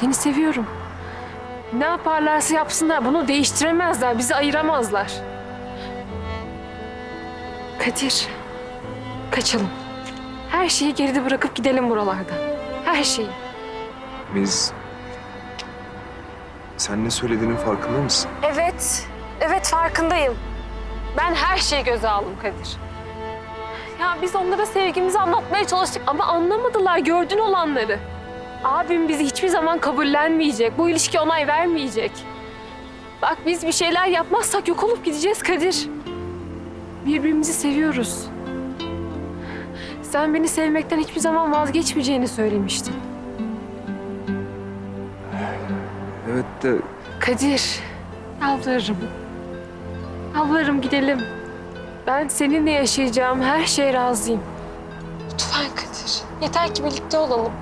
Seni seviyorum. Ne yaparlarsa yapsınlar bunu değiştiremezler, bizi ayıramazlar. Kadir, kaçalım. Her şeyi geride bırakıp gidelim buralardan. Her şeyi. Biz... Sen ne söylediğinin farkında mısın? Evet, evet farkındayım. Ben her şeyi göze aldım Kadir. Ya biz onlara sevgimizi anlatmaya çalıştık ama anlamadılar gördün olanları. Abim bizi hiçbir zaman kabullenmeyecek. Bu ilişki onay vermeyecek. Bak biz bir şeyler yapmazsak yok olup gideceğiz Kadir. Birbirimizi seviyoruz. Sen beni sevmekten hiçbir zaman vazgeçmeyeceğini söylemiştin. Evet de Kadir, yalvarırım. Yalvarırım gidelim. Ben seninle yaşayacağım her şeye razıyım. Lütfen Kadir. Yeter ki birlikte olalım.